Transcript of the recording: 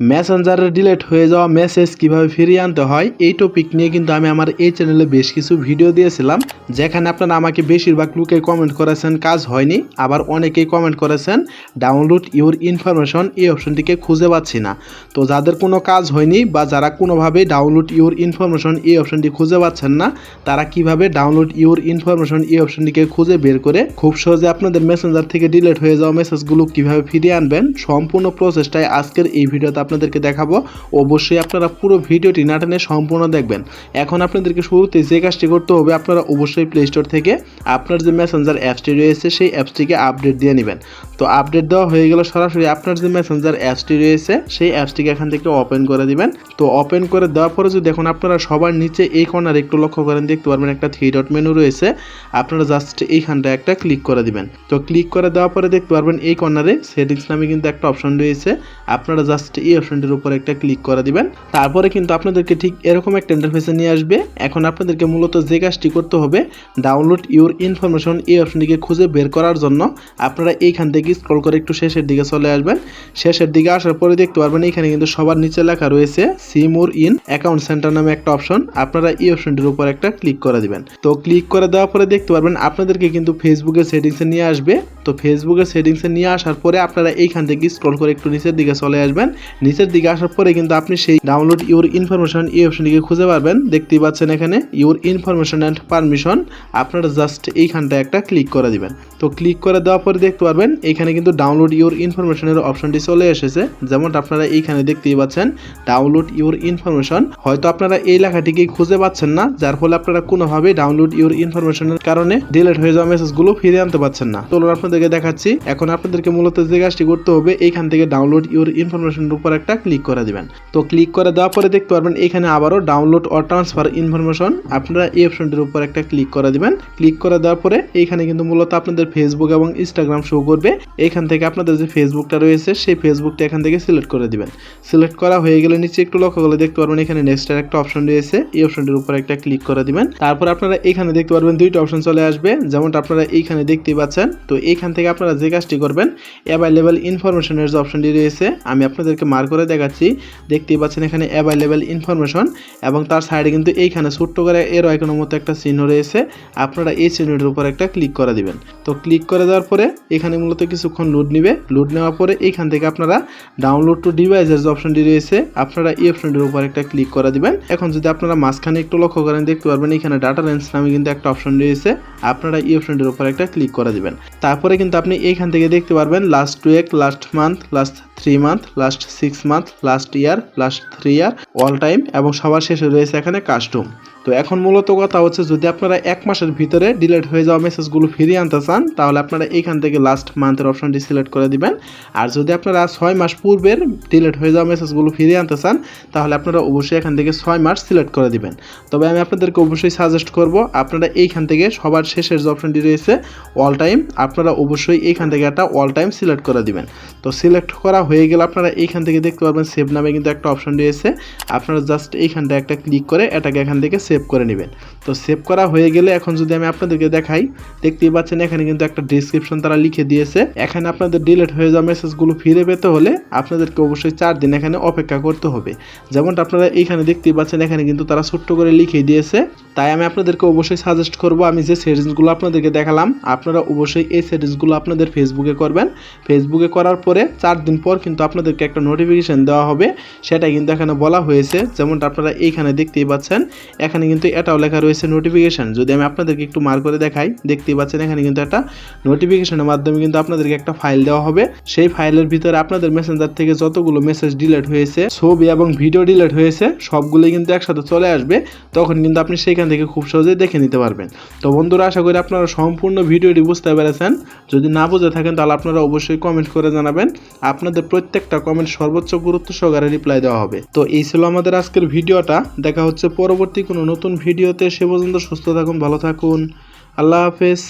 মেসেঞ্জারে ডিলেট হয়ে যাওয়া মেসেজ কীভাবে ফিরিয়ে আনতে হয়, এই টপিক নিয়ে কিন্তু আমি আমার এই চ্যানেলে বেশ কিছু ভিডিও দিয়েছিলাম, যেখানে আপনারা আমাকে বেশিরভাগ লোকে কমেন্ট করেছেন, কাজ হয়নি, আবার অনেকেই কমেন্ট করেছেন ডাউনলোড ইউর ইনফরমেশন এই অপশনটিকে খুঁজে পাচ্ছি না। তো যাদের কোনো কাজ হয়নি বা যারা কোনোভাবেই ডাউনলোড ইউর ইনফরমেশন এই অপশনটি খুঁজে পাচ্ছেন না, তারা কীভাবে ডাউনলোড ইউর ইনফরমেশন এই অপশনটিকে খুঁজে বের করে খুব সহজে আপনাদের মেসেঞ্জার থেকে ডিলেট হয়ে যাওয়া মেসেজগুলো কীভাবে ফিরিয়ে আনবেন, সম্পূর্ণ প্রসেসটাই আজকের এই ভিডিওতে আপনাদেরকে দেখাবো। অবশ্যই আপনারা পুরো ভিডিওটি না টেনে সম্পূর্ণ দেখবেন। এখন আপনাদেরকে শুরুতে যে কাজটি করতে হবে, আপনারা অবশ্যই প্লে স্টোর থেকে আপনার যে মেসেঞ্জার অ্যাপসটি রয়েছে, সেই অ্যাপসটিকে আপডেট দিয়ে নেবেন। তো আপডেট দেওয়া হয়ে গেলে সরাসরি আপনার যে মেসেঞ্জার অ্যাপসটি রয়েছে, সেই অ্যাপসটিকে এখান থেকে ওপেন করে দিবেন। তো ওপেন করে দেওয়ার পরে যদি দেখুন আপনারা সবার নিচে এই কর্নার একটু লক্ষ্য করেন, দেখতে পারবেন একটা থ্রি ডট মেনু রয়েছে। আপনারা জাস্ট এইখানটা একটা ক্লিক করে দিবেন। তো ক্লিক করে দেওয়ার পরে দেখতে পারবেন এই কর্নারে সেটিংস নামে কিন্তু একটা অপশন রয়েছে। আপনারা জাস্ট এই অপশনটির উপর একটা ক্লিক করে দিবেন। তারপরে কিন্তু আপনাদেরকে ঠিক এরকম একটা ইন্টারফেসে নিয়ে আসবে। এখন আপনাদেরকে মূলত যে কাজটি করতে হবে ডাউনলোড ইউর ইনফরমেশন এই অপশনটিকে খুঁজে বের করার জন্য আপনারা এইখান থেকে স্ক্রল করে একটু শেষের দিকে চলে আসবেন। শেষের দিকে আসার পরে দেখতে পারবেন এখানে কিন্তু সবার নিচে লেখা রয়েছে সিমুর ইন অ্যাকাউন্ট সেন্টার নামে একটা অপশন আপনারা এই অপশনটির উপর একটা ক্লিক করে দিবেন। তো ক্লিক করে দেওয়ার পরে দেখতে পারবেন আপনাদেরকে কিন্তু ফেসবুকের সেটিংসে নিয়ে আসবে। তো ফেসবুকের সেটিংসে নিয়ে আসার পরে আপনারা এইখান থেকে স্ক্রল করে একটু নিচের দিকে চলে আসবেন। নিচের দিকে আসার পরে কিন্তু আপনি সেই ডাউনলোড ইউর ইনফরমেশন এই অপশনটিকে খুঁজে পারবেন। দেখতেই পাচ্ছেন এখানে ইউর ইনফরমেশন অ্যান্ড পারমিশন আপনারা জাস্ট এইখানটা একটা ক্লিক করে দিবেন। তো ক্লিক করে দেওয়ার পরে দেখতে পারবেন, এখানে কিন্তু ডাউনলোড ইউর ইনফরমেশনের অপশনটি চলে এসেছে। যেমনটা আপনারা এইখানে দেখতেই পাচ্ছেন ডাউনলোড ইউর ইনফরমেশন হয়তো আপনারা এই লেখাটিকে খুঁজে পাচ্ছেন না, যার ফলে আপনারা কোনোভাবেই ডাউনলোড ইউর ইনফরমেশনের কারণে ডিলেট হয়ে যাওয়া মেসেজগুলো ফিরে আনতে পারছেন না। চলুন আপনাদেরকে দেখাচ্ছি, এখন আপনাদেরকে মূলত যে কাজটি করতে হবে, এইখান থেকে ডাউনলোড ইউর ইনফরমেশনের উপর একটা ক্লিক করে দিবেন। তো ক্লিক করে দেওয়ার পরে দেখতে পারবেন এখানে আবারও ডাউনলোড অর ট্রান্সফার ইনফরমেশন আপনারা এই অপশনটির উপর একটা ক্লিক করে দিবেন। ক্লিক করে দেওয়ার পরে এইখানে কিন্তু মূলত আপনাদের ফেসবুক এবং ইনস্টাগ্রাম শো করবে। এখান থেকে আপনাদের যে ফেসবুকটা রয়েছে, সেই ফেসবুকটা এখান থেকে সিলেক্ট করে দিবেন। সিলেক্ট করা হয়ে গেলে নিচে একটু লক্ষ্য করলে দেখতে পারবেন এখানে নেক্সটের একটা অপশন রয়েছে। এই অপশনটির উপর একটা ক্লিক করে দিবেন। তারপর আপনারা এখানে দেখতে পারবেন দুইটা অপশন চলে আসবে। যেমনটা আপনারা এইখানে দেখতেই পাচ্ছেন। তো এইখান থেকে আপনারা যে কাজটি করবেন অ্যাভাইলেবল ইনফরমেশনের যে অপশনটি রয়েছে, আমি আপনাদেরকে মার করে দেখাচ্ছি। দেখতেই পাচ্ছেন এখানে অ্যাভাইলেবল ইনফরমেশন এবং তার সাইডে কিন্তু এইখানে ছোট্ট করে এর আইকনের মতো একটা চিহ্ন রয়েছে। আপনারা এই চিহ্নটির উপর একটা ক্লিক করে দিবেন। তো ক্লিক করে দেওয়ার পরে এখানে মূলত কিছুক্ষণ লোড নিবে। লোড নেওয়ার পরে এইখান থেকে আপনারা ডাউনলোড টু ডিভাইসের যে অপশনটি রয়েছে। আপনারা এই অপশনটির উপর একটা ক্লিক করে দিবেন। এখন যদি আপনারা মাঝখানে একটু লক্ষ্য করেন, দেখতে পারবেন এখানে ডাটা রেঞ্জ নামে কিন্তু একটা অপশন রয়েছে। আপনারা এই অপশনটির উপর একটা ক্লিক করে দিবেন। তারপরে কিন্তু আপনি এইখান থেকে দেখতে পারবেন last week last month last three month last six month last year last three year all time এবং সবার শেষে রয়েছে এখানে কাস্টম তো এখন মূলত কথা হচ্ছে, যদি আপনারা এক মাসের ভিতরে ডিলেট হয়ে যাওয়া মেসেজগুলো ফিরিয়ে আনতে চান, তাহলে আপনারা এইখান থেকে লাস্ট মান্থের অপশনটি সিলেক্ট করে দিবেন। আর যদি আপনারা ছয় মাস পূর্বের ডিলেট হয়ে যাওয়া মেসেজগুলো ফিরিয়ে আনতে চান, তাহলে আপনারা অবশ্যই এখান থেকে ছয় মাস সিলেক্ট করে দিবেন। তবে আমি আপনাদেরকে অবশ্যই সাজেস্ট করব, আপনারা এইখান থেকে সবার শেষের যে অপশনটি রয়েছে অল টাইম আপনারা অবশ্যই এইখান থেকে একটা অল টাইম সিলেক্ট করে দিবেন। তো সিলেক্ট করা হয়ে গেলে আপনারা এইখান থেকে দেখতে পারবেন সেভ নামে কিন্তু একটা অপশন রয়েছে। আপনারা জাস্ট এইখানটা একটা ক্লিক করে এটাকে এখান থেকে সেভ করে নেবেন। তো সেভ করা হয়ে গেলে এখন যদি আমি আপনাদেরকে দেখাই, দেখতেই পাচ্ছেন এখানে কিন্তু একটা ডিসক্রিপশন তারা লিখে দিয়েছে। এখানে আপনাদের ডিলেট হয়ে যাওয়া মেসেজগুলো ফিরে পেতে হলে আপনাদেরকে অবশ্যই চার দিন এখানে অপেক্ষা করতে হবে। যেমনটা আপনারা এইখানে দেখতেই পাচ্ছেন, এখানে কিন্তু তারা ছোট্ট করে লিখে দিয়েছে। তাই আমি আপনাদেরকে অবশ্যই সাজেস্ট করব, আমি যে সেটিংসগুলো আপনাদেরকে দেখালাম, আপনারা অবশ্যই এই সেটিংসগুলো আপনাদের ফেসবুকে করবেন। ফেসবুকে করার পরে চার দিন পর কিন্তু আপনাদেরকে একটা নোটিফিকেশান দেওয়া হবে। সেটা কিন্তু এখানে বলা হয়েছে। যেমনটা আপনারা এইখানে দেখতেই পাচ্ছেন এখানে কিন্তু এটাও লেখা রয়েছে নোটিফিকেশান যদি আমি আপনাদেরকে একটু মার করে দেখাই, দেখতেই পাচ্ছেন এখানে কিন্তু একটা নোটিফিকেশনের মাধ্যমে কিন্তু আপনাদেরকে একটা ফাইল দেওয়া হবে। সেই ফাইলের ভিতরে আপনাদের মেসেঞ্জার থেকে যতগুলো মেসেজ ডিলেট হয়েছে, ছবি এবং ভিডিও ডিলেট হয়েছে, সবগুলোই কিন্তু একসাথে চলে আসবে। তখন কিন্তু আপনি সেইখান থেকে খুব সহজেই দেখে নিতে পারবেন। তো বন্ধুরা, আশা করি আপনারা সম্পূর্ণ ভিডিওটি বুঝতে পেরেছেন। যদি না বুঝে থাকেন, তাহলে আপনারা অবশ্যই কমেন্ট করে জানাবেন। আপনাদের প্রত্যেকটা কমেন্ট সর্বোচ্চ গুরুত্ব সহকারে রিপ্লাই দেওয়া হবে। তো এই ছিল আমাদের আজকের ভিডিওটা। দেখা হচ্ছে পরবর্তী কোনো নতুন ভিডিওতে সে পর্যন্ত সুস্থ থাকুন ভালো থাকুন। আল্লাহ হাফেজ।